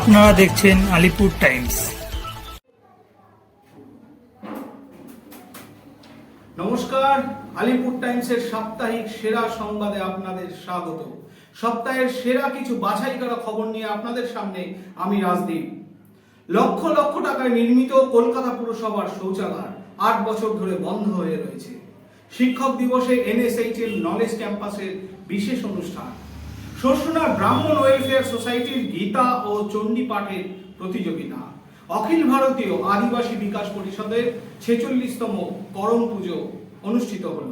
আপনারা দেখছেন আলিপুর টাইমস। নমস্কার, আলিপুর টাইমসের সাপ্তাহিক সেরা সংবাদে আপনাদের স্বাগত। সপ্তাহের সেরা কিছু বাছাই করা খবর নিয়ে আপনাদের সামনে আমি রাজদীপ। লক্ষ লক্ষ টাকায় নির্মিত কলকাতা পুরসভার শৌচাগার আট বছর ধরে বন্ধ হয়ে রয়েছে। শিক্ষক দিবসে এনএসএইচ এর নলেজ ক্যাম্পাসের বিশেষ অনুষ্ঠান। শোষণার ব্রাহ্মণ ওয়েলফেয়ার সোসাইটির গীতা ও চণ্ডী পাঠের প্রতিযোগিতা। অখিল ভারতীয় আদিবাসী বিকাশ পরিষদের ছেচল্লিশতম করম পুজো অনুষ্ঠিত হল।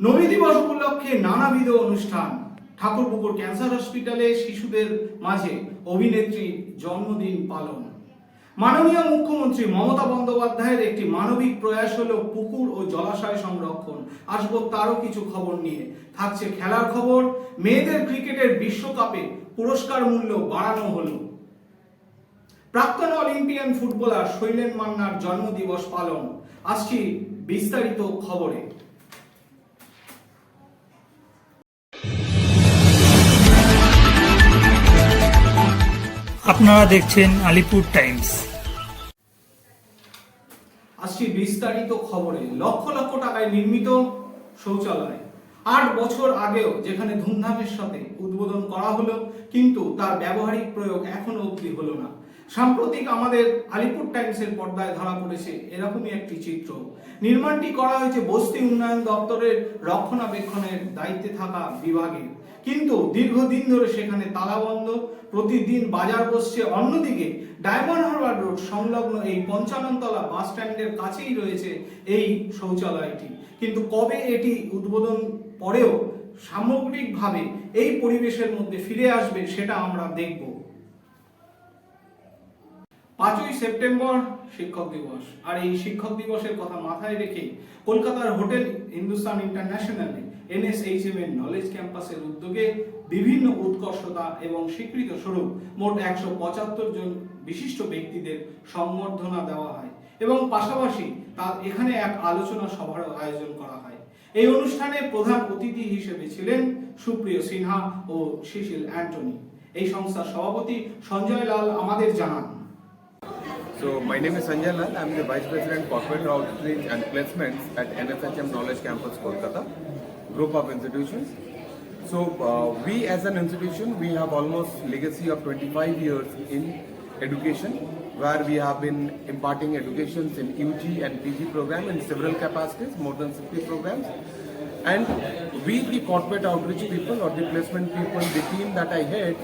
নবী দিবস উপলক্ষে নানাবিধ অনুষ্ঠান। ঠাকুরপুকুর ক্যান্সার হসপিটালে শিশুদের মাঝে অভিনেত্রীর জন্মদিন পালন। মাননীয় মুখ্যমন্ত্রী মমতা বন্দ্যোপাধ্যায়ের একটি মানবিক প্রয়াস হলো পুকুর ও জলাশয় সংরক্ষণ। আসব তারও কিছু খবর নিয়ে। থাকছে খেলার খবর। মেয়েদের ক্রিকেটের বিশ্বকাপে পুরস্কার মূল্য বাড়ানো হলো। প্রাক্তন অলিম্পিয়ান ফুটবলার শৈলেন মান্নার জন্মদিবস পালন। আসছি বিস্তারিত খবরে। আপনারা দেখছেন আলিপুর টাইমস। আসছি বিস্তারিত খবরে লক্ষ লক্ষ টাকায় নির্মিত শৌচালয়। আট বছর আগেও যেখানে ধুমধামের সাথে উদ্বোধন করা হলো, কিন্তু তার ব্যবহারিক প্রয়োগ এখনও অবধি হলো না। সাম্প্রতিক আমাদের আলিপুর টাইমসের পর্দায় ধরা পড়েছে এরকমই একটি চিত্র। নির্মাণটি করা হয়েছে বস্তি উন্নয়ন দপ্তরের রক্ষণাবেক্ষণের দায়িত্বে থাকা বিভাগে। কিন্তু দীর্ঘদিন ধরে সেখানে তালাবন্ধ। প্রতিদিন বাজার বসছে অন্যদিকে। ডায়মন্ড হারবার রোড সংলগ্ন এই পঞ্চাননতলা বাস স্ট্যান্ডের কাছেই রয়েছে এই শৌচালয়টি। কিন্তু কবে এটি উদ্বোধন পরেও সামগ্রিকভাবে এই পরিবেশের মধ্যে ফিরে আসবে সেটা আমরা দেখব। পাঁচই সেপ্টেম্বর শিক্ষক দিবস। আর এই শিক্ষক দিবসের কথা মাথায় রেখে কলকাতার হোটেল হিন্দুস্তান ইন্টারন্যাশনালে এনএসএইচএম এর নলেজ ক্যাম্পাসের উদ্যোগে বিভিন্ন উৎকর্ষতা এবং স্বীকৃত স্বরূপ মোট একশো পঁচাত্তর জন বিশিষ্ট ব্যক্তিদের সম্বর্ধনা দেওয়া হয় এবং পাশাপাশি তার এখানে এক আলোচনা সভার আয়োজন করা হয়। এই অনুষ্ঠানে প্রধান অতিথি হিসেবে ছিলেন সুপ্রিয় সিনহা ও শিশিল অ্যান্টনি। এই সংস্থার সভাপতি সঞ্জয় লাল আমাদের জানান। So my name is Sanjay Lal. I'm the Vice President Corporate Outreach and Placements at NFHM Knowledge Campus Kolkata, group of institutions. So uh, we as an institution, we have almost legacy of 25 years in education, where we have been imparting educations in UG and PG program in several capacities, more than 60 programs. And we, the corporate outreach people or the placement people, the team that I head,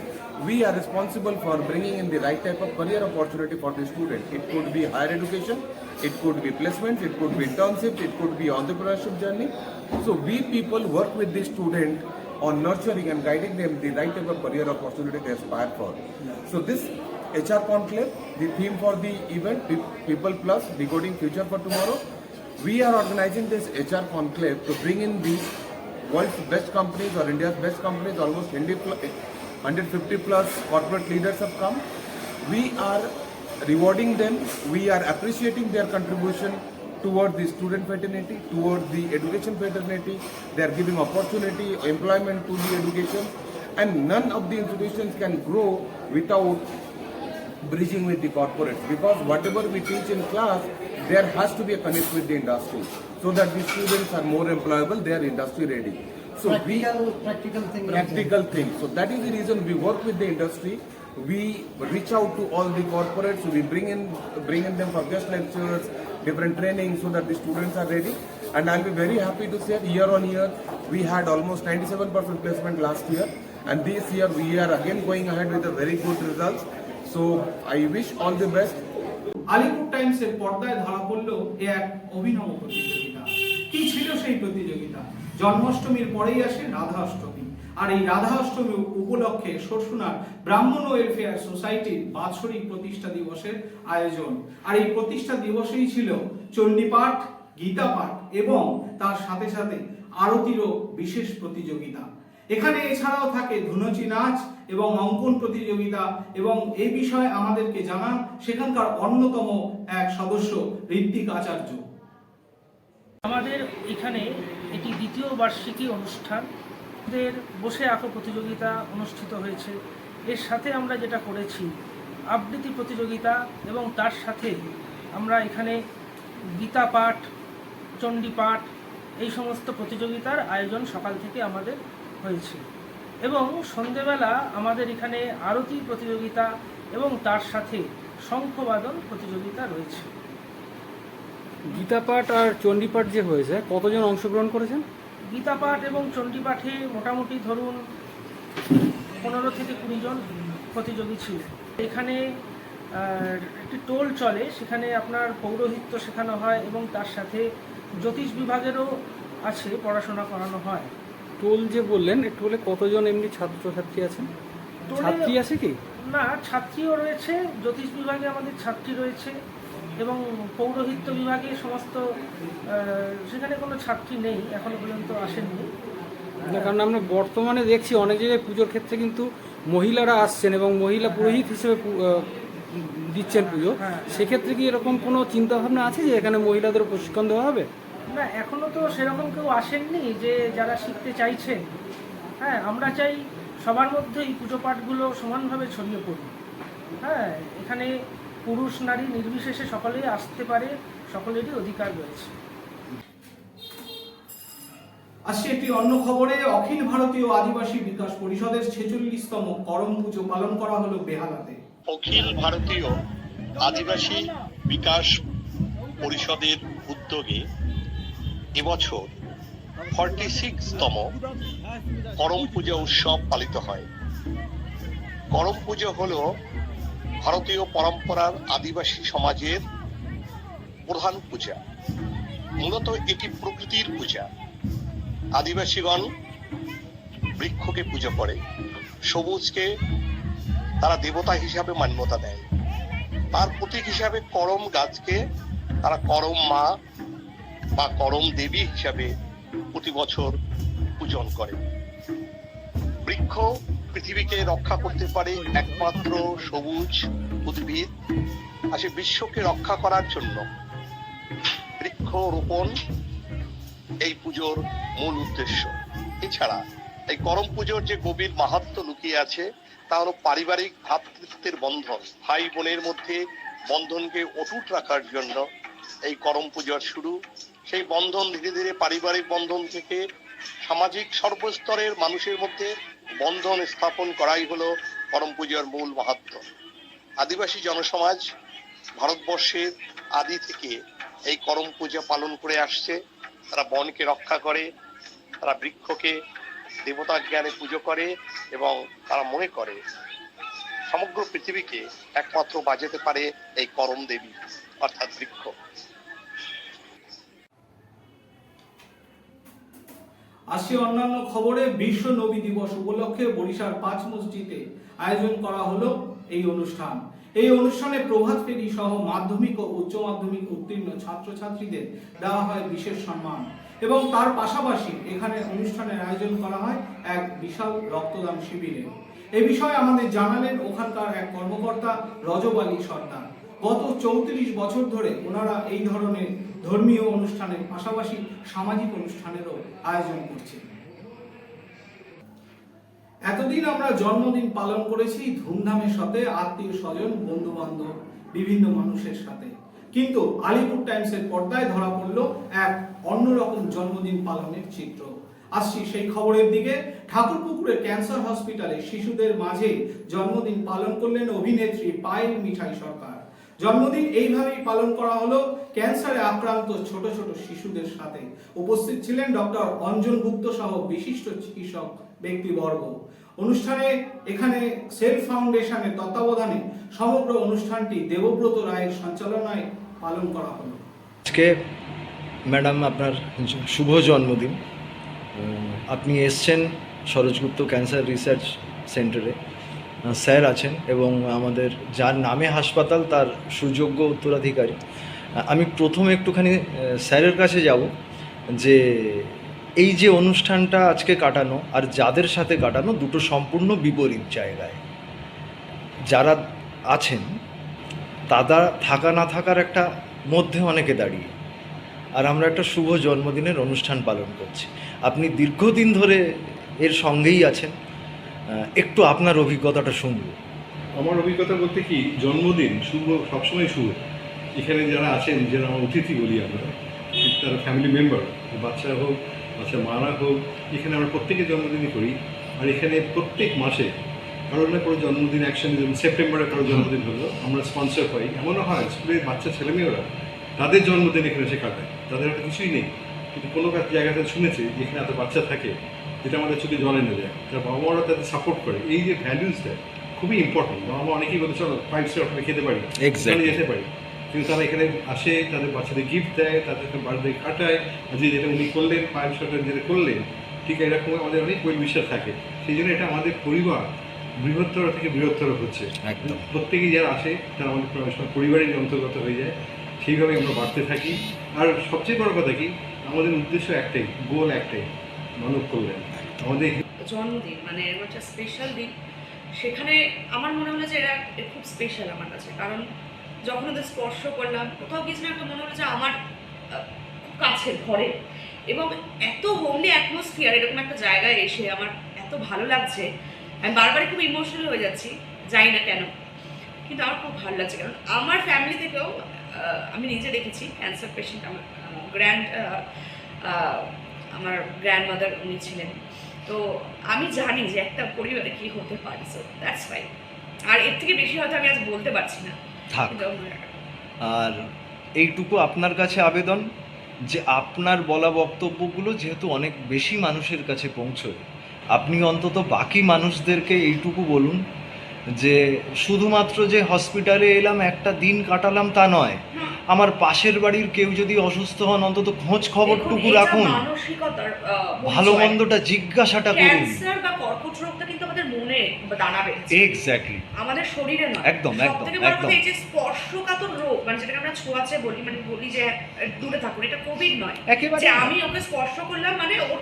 we are responsible for bringing in the right type of career opportunity for the student. It could be higher education, it could be placements, it could be internships, it could be entrepreneurship journey. So we people work with the student on nurturing and guiding them the right type of career opportunity they aspire for. So this HR conclave, the theme for the event, People Plus, Decoding Future for Tomorrow, we are organizing this HR conclave to bring in the world's best companies or India's best companies, almost 150 plus corporate leaders have come. We are rewarding them, we are appreciating their contribution toward the student fraternity, toward the education fraternity. They are giving opportunity, employment to the education, and none of the institutions can grow without bridging with the corporates because whatever we teach in class, there has to be a connect with the industry so that the students are more employable, they are industry ready. So we practical, practical thing. practical things. So that is the reason we work with the industry. We reach out to all the corporates. We bring in bring in them for guest lectures, different trainings, so that the students are ready. And I'll be very happy to say year on year we had almost 97% placement last year, and this year we are again going ahead with a very good results. So I wish all the best Alipur টাইমসের পর্দায় ধরা পড়ল এ এক অভিনব প্রতিযোগিতা কি ছিল সেই প্রতিযোগিতা জন্মাষ্টমীর পরেই আসে রাধা অষ্টমী আর এই রাধা অষ্টমী উপলক্ষে সরসুনার ব্রাহ্মণ ওয়েলফেয়ার সোসাইটির বাৎসরিক প্রতিষ্ঠা দিবসের আয়োজন। আর এই প্রতিষ্ঠা দিবসেই ছিল চণ্ডীপাঠ গীতা পাঠ এবং তার সাথে সাথে আরতিরও বিশেষ প্রতিযোগিতা। এখানে এছাড়াও থাকে ধুনচি নাচ এবং অঙ্কন প্রতিযোগিতা এবং এই বিষয়ে আমাদেরকে জানান সেখানকার অন্যতম এক সদস্য ঋত্বিক আচার্য। আমাদের এখানে এটি দ্বিতীয় বার্ষিকী অনুষ্ঠান। আমাদের বসে আঁকো প্রতিযোগিতা অনুষ্ঠিত হয়েছে। এর সাথে আমরা যেটা করেছি, আবৃত্তি প্রতিযোগিতা এবং তার সাথে আমরা এখানে গীতা পাঠ, চণ্ডী পাঠ এই সমস্ত প্রতিযোগিতার আয়োজন সকাল থেকে আমাদের হয়েছে। এবং সন্ধেবেলা আমাদের এখানে আরতি প্রতিযোগিতা এবং তার সাথে শঙ্খবাদন প্রতিযোগিতা রয়েছে। গীতা পাঠ আর চণ্ডীপাঠ যে হয়েছে, কতজন অংশগ্রহণ করেছেন? গীতা পাঠ এবং চণ্ডী পাঠে মোটামুটি ধরুন পনেরো থেকে কুড়ি জন প্রতিযোগী ছিল। এখানে একটি টোল চলে সেখানে আপনার পৌরোহিত্য শেখানো হয় এবং তার সাথে জ্যোতিষ বিভাগেরও আছে পড়াশোনা করানো হয়। টোল যে বললেন টোলে কতজন এমনি ছাত্রছাত্রী আছেন? ছাত্রী আছে কি? না ছাত্রীও রয়েছে জ্যোতিষ বিভাগে আমাদের ছাত্রী রয়েছে। এবং পৌরোহিত্য বিভাগে সমস্ত সেখানে কোনো ছাত্রী নেই এখনও পর্যন্ত আসেননি না কারণ আমরা বর্তমানে দেখছি অনেক জায়গায় পুজোর ক্ষেত্রে কিন্তু মহিলারা আসছেন এবং মহিলা পুরোহিত হিসেবে দিচ্ছেন পুজো। হ্যাঁ। সেক্ষেত্রে কি এরকম কোনো চিন্তা ভাবনা আছে যে এখানে মহিলাদের প্রশিক্ষণ দেওয়া হবে? না এখনও তো সেরকম কেউ আসেননি যে যারা শিখতে চাইছেন। হ্যাঁ আমরা চাই সবার মধ্যে এই পুজো পাঠগুলো সমানভাবে ছড়িয়ে পড়ুক। হ্যাঁ এখানে পুরুষ নারী নির্বিশেষে সকলেই আসতে পারে সকলেরই অধিকার রয়েছে। আসছে একটি অন্য খবরে অখিল ভারতীয় আদিবাসী বিকাশ পরিষদের ছেচল্লিশতম করম পুজো পালন করা হলো বেহালাতে। অখিল ভারতীয় আদিবাসী বিকাশ পরিষদের উদ্যোগে এবছর ফর্টি সিক্সতম করম পূজা উৎসব পালিত হয়। করম পুজো হল ভারতীয় পরম্পরার আদিবাসী সমাজের প্রধান পূজা, মূলত এটি প্রকৃতির পূজা। আদিবাসীগণ বৃক্ষকে পুজো করে, সবুজকে তারা দেবতা হিসাবে মান্যতা দেয়। তার প্রতীক হিসাবে করম গাছকে তারা করম মা বা করম দেবী হিসাবে প্রতি বছর পূজন করে। বৃক্ষ পৃথিবীকে রক্ষা করতে পারে একমাত্র সবুজ, উদ্ভিদ, আর সে বিশ্বকে রক্ষা করার জন্য। বৃক্ষ রোপণ, এই পুজোর মূল উদ্দেশ্য। এছাড়া এই করম পুজোর যে গভীর মাহাত্ম লুকিয়ে আছে, তা হলো পারিবারিক ভ্রাতৃত্বের বন্ধন। ভাই বোনের মধ্যে বন্ধনকে অটুট রাখার জন্য এই করম পূজার শুরু। সেই বন্ধন ধীরে ধীরে পারিবারিক বন্ধন থেকে সামাজিক সর্বস্তরের মানুষের মধ্যে বন্ধন স্থাপন করাই হলো করম পূজার মূল মাহাত্ম। আদিবাসী জনসমাজ ভারতবর্ষের আদি থেকে এই করম পূজা পালন করে আসছে। তারা বনকে রক্ষা করে, তারা বৃক্ষকে দেবতা জ্ঞানে পুজো করে এবং তারা মনে করে সমগ্র পৃথিবীকে একমাত্র বাজাতে পারে এই করম দেবী, অর্থাৎ বৃক্ষ। আসছে অন্যান্য খবরে বিশ্ব নবী দিবস উপলক্ষে বরিশার পাঁচ মসজিদে আয়োজন করা হলো এই অনুষ্ঠান। এই অনুষ্ঠানে প্রভাত ফেরি সহ মাধ্যমিক ও উচ্চ মাধ্যমিক উত্তীর্ণ ছাত্রছাত্রীদের দেওয়া হয় বিশেষ সম্মান এবং তার পাশাপাশি এখানে অনুষ্ঠানের আয়োজন করা হয় এক বিশাল রক্তদান শিবিরে। এ বিষয়ে আমাদের জানালেন ওখানকার এক কর্মকর্তা রজব আলী সর্দার। গত চৌত্রিশ বছর ধরে ওনারা এই ধরনের ধর্মীয় অনুষ্ঠানের পাশাপাশি সামাজিক অনুষ্ঠানেরও আয়োজন করছে। এতদিন আমরা জন্মদিন পালন করেছি ধুমধামের সাথে আত্মীয় স্বজন বন্ধু বান্ধব বিভিন্ন মানুষের সাথে। কিন্তু আলিপুর টাইমসের পর্দায় ধরা পড়ল এক অন্যরকম জন্মদিন পালনের চিত্র। আসছি সেই খবরের দিকে। ঠাকুরপুকুরে ক্যান্সার হসপিটালে শিশুদের মাঝে জন্মদিন পালন করলেন অভিনেত্রী পায়েল মিঠাই সরকার। জন্মদিন এইভাবেই পালন করা হলো ক্যান্সারে আক্রান্ত ছোট ছোট শিশুদের সাথে উপস্থিত ছিলেন ডক্টর অঞ্জন গুপ্ত সহ বিশিষ্ট চিকিৎসক ব্যক্তিবর্গ। অনুষ্ঠানে এখানে সেলফ ফাউন্ডেশনের তত্ত্বাবধানে সমগ্র অনুষ্ঠানটি দেবব্রত রায়ের সঞ্চালনায় পালন করা হলো। আজকে ম্যাডাম আপনার শুভ জন্মদিন। আপনি এসছেন সরোজগুপ্ত ক্যান্সার রিসার্চ সেন্টারে। স্যার আছেন এবং আমাদের যার নামে হাসপাতাল তার সুযোগ্য উত্তরাধিকারী। আমি প্রথমে একটুখানি স্যারের কাছে যাব যে এই যে অনুষ্ঠানটা আজকে কাটানো আর যাদের সাথে কাটানো দুটো সম্পূর্ণ বিপরীত জায়গায়। যারা আছেন তারা থাকা না থাকার একটা মধ্যে অনেকে দাঁড়িয়ে। আর আমরা একটা শুভ জন্মদিনের অনুষ্ঠান পালন করছি। আপনি দীর্ঘদিন ধরে এর সঙ্গেই আছেন। একটু আপনার অভিজ্ঞতাটা শুনব। আমার অভিজ্ঞতা বলতে কি, জন্মদিন শুভ, সবসময় শুভ। এখানে যারা আছেন যারা আমার অতিথি বলি আমরা। তারা ফ্যামিলি মেম্বার বাচ্চা হোক বাচ্চা মারা হোক এখানে আমরা প্রত্যেকের জন্মদিনই করি। আর এখানে প্রত্যেক মাসে কারোর না কারও জন্মদিন একসঙ্গে যেমন সেপ্টেম্বরে কারও জন্মদিন হলো আমরা স্পন্সর পাই। এমনও হয় স্কুলের বাচ্চা ছেলেমেয়েরা তাদের জন্মদিন এখানে এসে কাটায়। তাদের একটা কিছুই নেই। কিন্তু কোনো কাজ জায়গাতে শুনেছে যে এখানে এত বাচ্চা থাকে যেটা আমাদের চোখে জলে এনে দেয়। তার বাবা মারা তাদের সাপোর্ট করে। এই যে ভ্যালুসটা খুবই ইম্পর্টেন্ট বাবা মা অনেকেই বলে চলো ফাইভ স্টার হোটেলে খেতে পারি. যেতে পারি। কিন্তু তারা এখানে আসে তাদের বাচ্চাদের গিফট দেয় তাদেরকে বার্থডে কাটায়। আর যে যেটা উনি করলেন ফাইভ সরকার যেটা করলেন ঠিক এরকম আমাদের অনেক বই বিশ্বাস থাকে। সেই জন্য এটা আমাদের পরিবার বৃহত্তর থেকে বৃহত্তর হচ্ছে। একদম। প্রত্যেকেই যারা আসে তারা আমাদের পরিবার- পরিবারের অন্তর্গত হয়ে যায়। সেইভাবে আমরা বাড়তে থাকি। আর সবচেয়ে বড় কথা কি আমাদের উদ্দেশ্য একটাই গোল একটাই মানব কল্যাণ। আমাদের জন্মদিন মানে এরকম একটা স্পেশাল দিন। সেখানে আমার মনে হলো যে এরা এ খুব স্পেশাল আমার কাছে। কারণ যখন ওদের স্পর্শ করলাম, কোথাও কিছু না একটা মনে হলো যে আমার খুব কাছে ঘরে। এবং এত হোমলি অ্যাটমসফিয়ার এরকম একটা জায়গায় এসে আমার এত ভালো লাগছে। আমি বারবারই খুব ইমোশনাল হয়ে যাচ্ছি, জানি না কেন। কিন্তু আমার খুব ভালো লাগছে, কারণ আমার ফ্যামিলি থেকেও আমি নিজে দেখেছি ক্যান্সার পেশেন্ট আমার গ্র্যান্ড আমার গ্র্যান্ড মাদার উনি ছিলেন। তো আমি জানি যে একটা পরিবারে কি হতে পারে সো দ্যাটস ফাইন আর এর থেকে বেশি হয়তো আমি আজ বলতে পারছি না। থাক। আর এইটুকু আপনার কাছে আবেদন যে আপনার বলা বক্তব্যগুলো যেহেতু অনেক বেশি মানুষের কাছে পৌঁছয় আপনি অন্তত বাকি মানুষদেরকে এইটুকু বলুন যে শুধুমাত্র যে হসপিটালে এলাম একটা দিন কাটালাম তা নয় আমার পাশের বাড়ির কেউ যদি অসুস্থ হন অন্তত খোঁজ খবরটুকু রাখুন। ভালো মন্দটা জিজ্ঞাসাটা করুন। কর্কট রোগটা কিন্তু আমাদের মনে দাঁড়াবে এক্স্যাক্টলি আমাদের শরীরে নয়। একদম, একদম, এই যে স্পর্শকাতর রোগ মানে যেটাকে আমরা ছোঁয়াচে বলি মানে বলি যে দূরে থাকুন এটা কোভিড নয়। একেবারে যে আমি ওকে স্পর্শ করলাম মানে ওর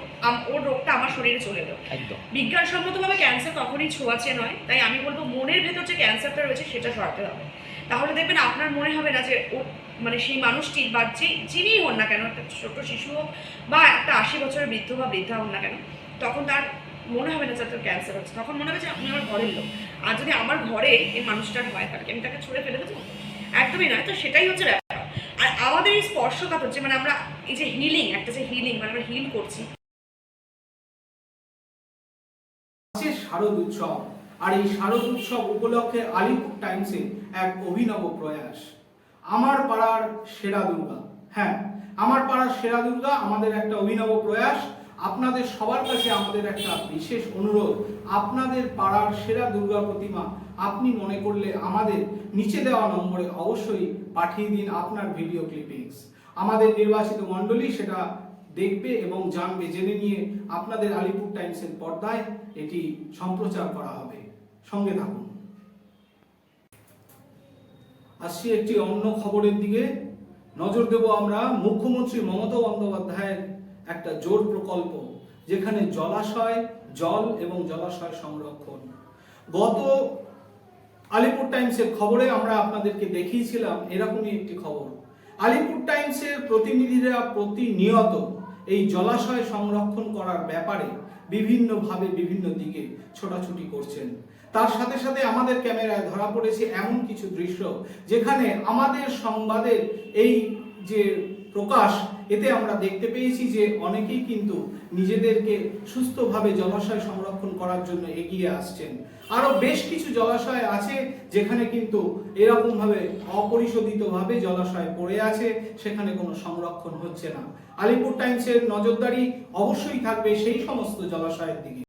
ওর রোগটা আমার শরীরে চলে এলো। একদম। বিজ্ঞানসম্মতভাবে ক্যান্সার কখনোই ছোঁয়াচে নয় তাই আমি বলব মনের ভেতর যে ক্যান্সারটা রয়েছে সেটা সরাতে হবে। তাহলে দেখবেন আপনার মনে হবে না যে ও মানে সেই মানুষটি বা যে যিনি হন না কেন একটা ছোট শিশু হোক বা একটা আশি বছরের বৃদ্ধ বা বৃদ্ধা হন না কেন তখন তার মনে হবে না যে তার ক্যান্সার হচ্ছে। তখন মনে হবে যে আপনি আমার ঘরের লোক। আর যদি আমার ঘরে এই মানুষটার হয়, তাহলে আমি তাকে ছুঁড়ে ফেলে দেবো? একদমই নয়। তো সেটাই হচ্ছে ব্যাপার। আর আমাদের এই স্পর্শকাতর যে মানে আমরা এই যে হিলিং একটা যে হিলিং মানে আমরা হিল করছি। শারদ উৎসব। আর এই শারদ উৎসব উপলক্ষে আলিপুর টাইমসে এক অভিনব প্রয়াস। আমার পাড়ার সেরা দুর্গা। হ্যাঁ আমার পাড়ার সেরা দুর্গা আমাদের একটা অভিনব প্রয়াস। আপনাদের সবার কাছে আমাদের একটা বিশেষ অনুরোধ। আপনাদের পাড়ার সেরা দুর্গা প্রতিমা আপনি মনে করলে আমাদের নিচে দেওয়া নম্বরে অবশ্যই পাঠিয়ে দিন আপনার ভিডিও ক্লিপিংস। আমাদের নির্বাচিত মণ্ডলী সেটা দেখবে এবং জানবে, জেনে নিয়ে আপনাদের আলিপুর টাইমসের পর্দায় এটি সম্প্রচার করা হবে। সঙ্গে থাকুন। আসছি একটি অন্য খবরের দিকে। নজর দেব আমরা মুখ্যমন্ত্রী মমতা বন্দ্যোপাধ্যায়ের একটা জোর প্রকল্প যেখানে জলাশয়, জল এবং জলাশয় সংরক্ষণ। গত আলিপুর টাইমসের খবরে আমরা আপনাদেরকে দেখিয়েছিলাম এরকমই একটি খবর। আলিপুর টাইমসের প্রতিনিধিরা প্রতিনিয়ত এই জলাশয় সংরক্ষণ করার ব্যাপারে বিভিন্নভাবে বিভিন্ন দিকে ছোটাছুটি করছেন। তার সাথে সাথে আমাদের ক্যামেরায় ধরা পড়েছে এমন কিছু দৃশ্য যেখানে আমাদের সংবাদের এই যে প্রকাশ এতে আমরা দেখতে পেয়েছি যে অনেকেই কিন্তু নিজেদেরকে সুস্থভাবে জলাশয় সংরক্ষণ করার জন্য এগিয়ে আসছেন। আরও বেশ কিছু জলাশয় আছে যেখানে কিন্তু এরকম ভাবে অপরিশোধিতভাবে জলাশয় পড়ে আছে, সেখানে কোনো সংরক্ষণ হচ্ছে না। আলিপুর টাইমসের নজরদারি অবশ্যই থাকবে সেই সমস্ত জলাশয়ের দিকে।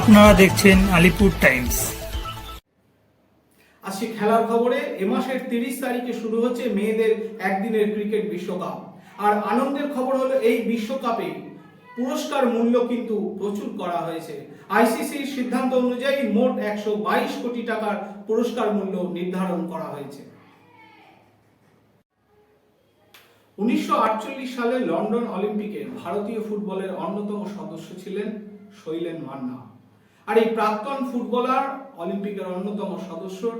আপনারা দেখছেন আলিপুর টাইমস। আসছি খেলার খবরে এ মাসের তিরিশ তারিখে শুরু হচ্ছে মেয়েদের একদিনের ক্রিকেট বিশ্বকাপ। আর আনন্দের খবর হলো এই বিশ্বকাপে পুরস্কার মূল্য কিন্তু প্রচুর করা হয়েছে। আইসিসির সিদ্ধান্ত অনুযায়ী মোট একশো বাইশ কোটি টাকার পুরস্কার মূল্য নির্ধারণ করা হয়েছে। উনিশশো আটচল্লিশ সালে লন্ডন অলিম্পিকে ভারতীয় ফুটবলের অন্যতম সদস্য ছিলেন শৈলেন মান্না। আর এই প্রাক্তন ফুটবলার অলিম্পিকের অন্যতম সদস্যর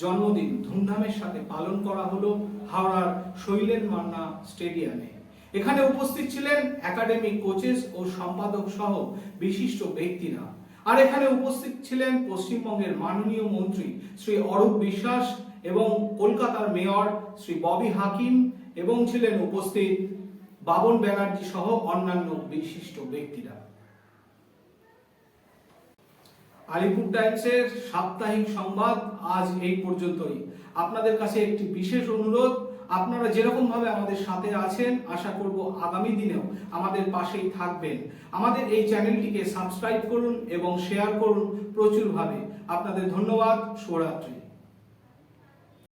জন্মদিন ধুমধামের সাথে পালন করা হলো হাওড়ার শৈলেন মান্না স্টেডিয়ামে। এখানে উপস্থিত ছিলেন একাডেমিক কোচেস ও সম্পাদক সহ বিশিষ্ট ব্যক্তিরা। আর এখানে উপস্থিত ছিলেন পশ্চিমবঙ্গের মাননীয় মন্ত্রী শ্রী অরূপ বিশ্বাস এবং কলকাতার মেয়র শ্রী ববি হাকিম এবং ছিলেন উপস্থিত বাবন ব্যানার্জি সহ অন্যান্য বিশিষ্ট ব্যক্তিরা। আলিপুর টাইমসের সাপ্তাহিক সংবাদ আজ এই পর্যন্তই। আপনাদের কাছে একটি বিশেষ অনুরোধ, আপনারা যেরকমভাবে আমাদের সাথে আছেন, আশা করব আগামী দিনেও আমাদের পাশেই থাকবেন। আমাদের এই চ্যানেলটিকে সাবস্ক্রাইব করুন এবং শেয়ার করুন প্রচুরভাবে। আপনাদের ধন্যবাদ, শুভরাত্রি।